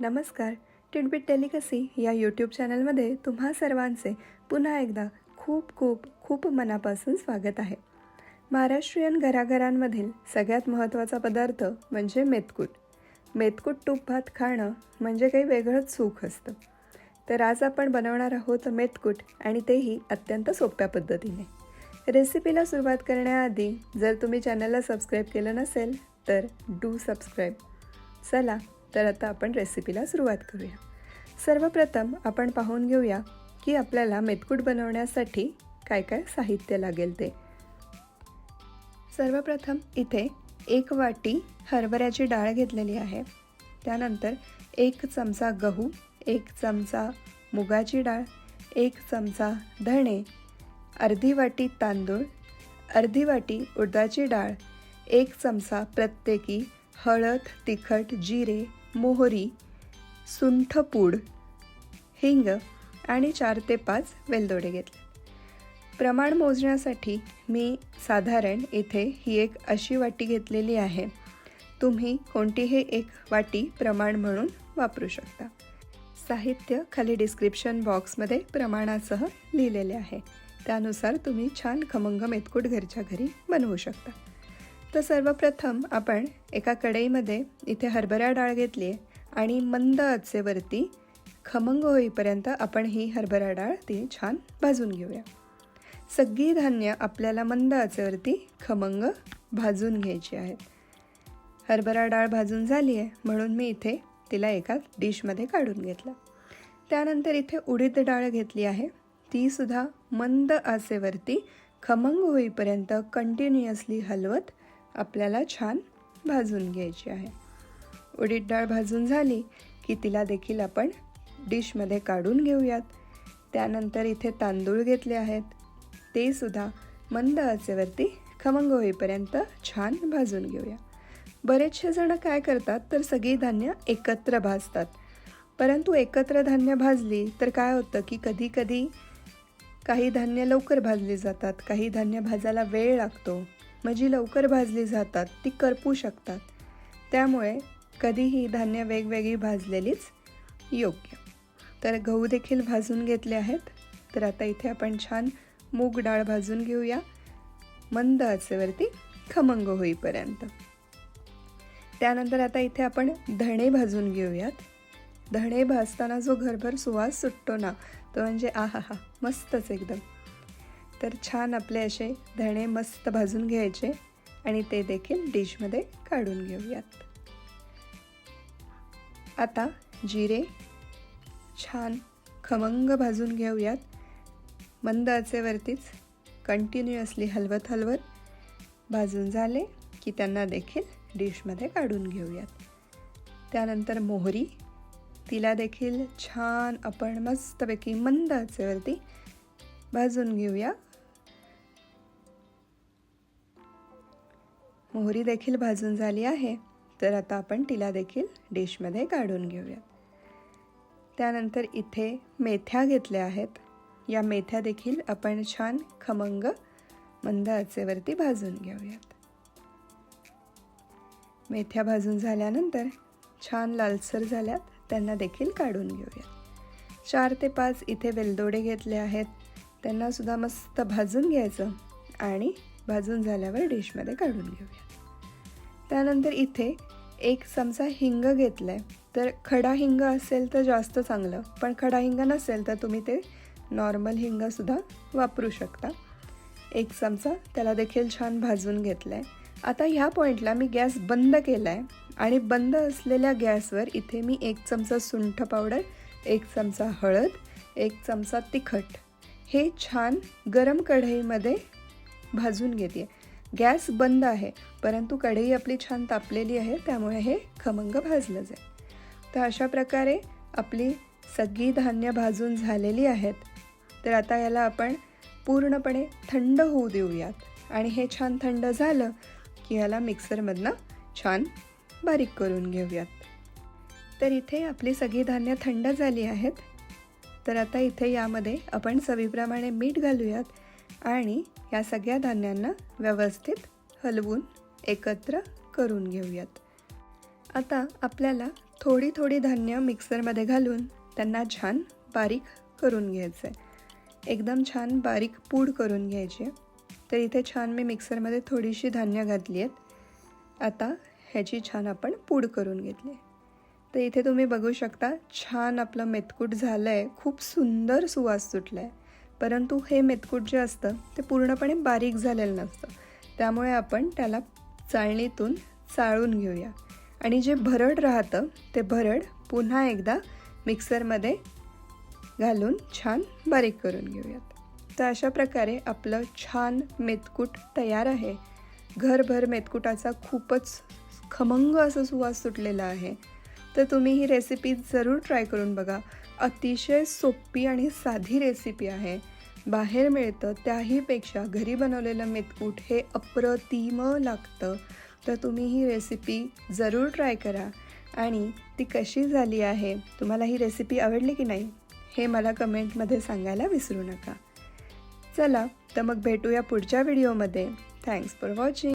नमस्कार. Titbit delicacy या YouTube चॅनलमध्ये तुम्हा सर्वांचे पुन्हा एकदा खूप खूप खूप मनापासून स्वागत आहे. महाराष्ट्रीयन घराघरांमधील सगळ्यात महत्त्वाचा पदार्थ म्हणजे मेतकूट. मेतकूट तूप भात खाणं म्हणजे काही वेगळंच सुख असतं. तर आज आपण बनवणार आहोत मेतकूट आणि तेही अत्यंत सोप्या पद्धतीने. रेसिपीला सुरुवात करण्याआधी जर तुम्ही चॅनलला सबस्क्राईब केलं नसेल तर डू सबस्क्राईब चला तर आता आपण रेसिपीला सुरुवात करूया. सर्वप्रथम आपण पाहून घेऊया की आपल्याला मेथकूट बनवण्यासाठी काय काय साहित्य लागेल ते. सर्वप्रथम इथे एक वाटी हरभऱ्याची डाळ घेतलेली आहे. त्यानंतर एक चमचा गहू एक चमचा मुगाची डाळ एक चमचा धणे अर्धी वाटी तांदूळ अर्धी वाटी उडदाची डाळ एक चमचा प्रत्येकी हळद तिखट जिरे मोहरी सुंठपूड हिंग आणि चार ते पाच वेलदोडे घेतले. प्रमाण मोजण्यासाठी मी साधारण इथे ही एक अशी वाटी घेतलेली आहे. तुम्ही कोणतीही एक वाटी प्रमाण म्हणून वापरू शकता. साहित्य खाली डिस्क्रिप्शन बॉक्समध्ये प्रमाणासह लिहिलेले आहे. त्यानुसार तुम्ही छान खमंग मेतकूट घरच्या घरी बनवू शकता. तर सर्वप्रथम आपण एका कढईमध्ये इथे हरभरा डाळ घेतली आहे आणि मंद आचेवरती खमंग होईपर्यंत आपण ही हरभरा डाळ ती छान भाजून घेऊया. सगळी धान्य आपल्याला मंद आचेवरती खमंग भाजून घ्यायची आहेत. हरभरा डाळ भाजून झाली आहे म्हणून मी इथे तिला एका डिशमध्ये काढून घेतलं. त्यानंतर इथे उडीद डाळ घेतली आहे. तीसुद्धा मंद आचेवरती खमंग होईपर्यंत कंटिन्युअसली हलवत आपल्याला छान भाजून घ्यायची आहे. उडीद डाळ भाजून झाली की तिला देखील आपण डिशमध्ये काढून घेऊयात. त्यानंतर इथे तांदूळ घेतले आहेत. ते सुद्धा मंद आचेवरती खमंग होईपर्यंत छान भाजून घेऊया. बरेचसे जण काय करतात तर सगळी धान्य एकत्र भाजतात. परंतु एकत्र धान्य भाजली तर काय होतं की कधी कधी काही धान्य लवकर भाजली जातात काही धान्य भाजायला वेळ लागतो. जी लवकर भाजली जातात ती करपू शकतात. त्यामुळे कधीही धान्य वेगवेगळी भाजलेलीच योग्य. तर गहू देखील भाजून घेतले आहेत. तर आता इथे आपण छान मूग डाळ भाजून घेऊया. मंद आचेवरती खमंग होईपर्यंत. त्यानंतर आता इथे आपण धणे भाजून घेऊयात. धणे भाजताना जो घरभर सुवास सुटतो ना तो म्हणजे आहा हा मस्तच एकदम. तर छान आपले असे धणे मस्त भाजून घ्यायचे आणि ते देखील डिशमध्ये काढून घेऊयात. आता जिरे छान खमंग भाजून घेऊयात. मंद आचेवरतीच कंटिन्युअसली हलवत हलवत भाजून झाले की त्यांना देखील डिशमध्ये काढून घेऊयात. त्यानंतर मोहरी तिला देखील छान आपण मस्तपैकी मंद आचेवरती भाजून घेऊया. मोहरी देखील भाजून झाली आहे. तर आता आपण तिला देखील डिशमध्ये काढून घेऊयात. त्यानंतर इथे मेथ्या घेतल्या आहेत. या मेथ्या देखील आपण छान खमंग मंद आचेवरती भाजून घेऊयात. मेथ्या भाजून झाल्यानंतर छान लालसर झाल्यात त्यांना देखील काढून घेऊयात. चार ते पाच इथे वेलदोडे घेतले आहेत. त्यांनासुद्धा मस्त भाजून घ्यायचं आणि भाजून झाल्यावर डिशमध्ये काढून घेऊया त्यानंतर इथे एक चमचा हिंग घेतलं आहे तर खडा हिंग असेल तर जास्त चांगलं पण खडा हिंग नसेल तर तुम्ही ते नॉर्मल हिंगसुद्धा वापरू शकता. एक चमचा त्याला देखील छान भाजून घेतलं आहे आता ह्या पॉईंटला मी गॅस बंद केला आहे आणि बंद असलेल्या गॅसवर इथे मी एक चमचा सुंठ पावडर एक चमचा हळद एक चमचा तिखट हे छान गरम कढईमध्ये भाजून घेते गॅस बंद आहे परंतु कढई आपली छान तापलेली आहे त्यामुळे हे खमंग भाजलं जाईल. तर अशा प्रकारे आपली सगळी धान्य भाजून झालेली आहेत. तर आता याला आपण पूर्णपणे थंड होऊ देऊयात. आणि हे छान थंड झालं की याला मिक्सरमधनं छान बारीक करून घेऊयात. तर इथे आपली सगळी धान्य थंड झाली आहेत. तर आता इथे यामध्ये आपण चवीप्रमाणे मीठ घालूयात. आणि या सगळ्या धान्यांना व्यवस्थित हलवून एकत्र करून घेऊयात. आता आपल्याला थोडी थोडी धान्य मिक्सरमध्ये घालून त्यांना छान बारीक करून घ्यायचं आहे एकदम छान बारीक पूड करून घ्यायची आहे. तर इथे छान मी मिक्सरमध्ये थोडीशी धान्य घातली आहेत. आता ह्याची छान आपण पूड करून घेतली आहे. तर इथे तुम्ही बघू शकता छान आपलं मेतकूट झालं आहे खूप सुंदर सुवास सुटला आहे परंतु हे मेतकूट जे असतं ते पूर्णपणे बारीक झालेलं नसतं. त्यामुळे आपण त्याला चाळणीतून चाळून घेऊया. आणि जे भरड राहतं ते भरड पुन्हा एकदा मिक्सरमध्ये घालून छान बारीक करून घेऊयात. तर अशा प्रकारे आपलं छान मेतकूट तयार आहे. घरभर मेतकुटाचा खूपच खमंग असं सुवास सुटलेला आहे. तर तुम्ही ही रेसिपी जरूर ट्राय करून बघा. अतिशय सोपी आणि साधी रेसिपी आहे. बाहेर मिळतं त्याहीपेक्षा घरी बनवलेलं मेतकूट हे अप्रतिम लागतं. तर तुम्ही ही रेसिपी जरूर ट्राय करा. आणि ती कशी झाली आहे तुम्हाला ही रेसिपी आवडली की नाही हे मला कमेंटमध्ये सांगायला विसरू नका. चला तर मग भेटूया पुढच्या व्हिडिओमध्ये थँक्स फॉर वॉचिंग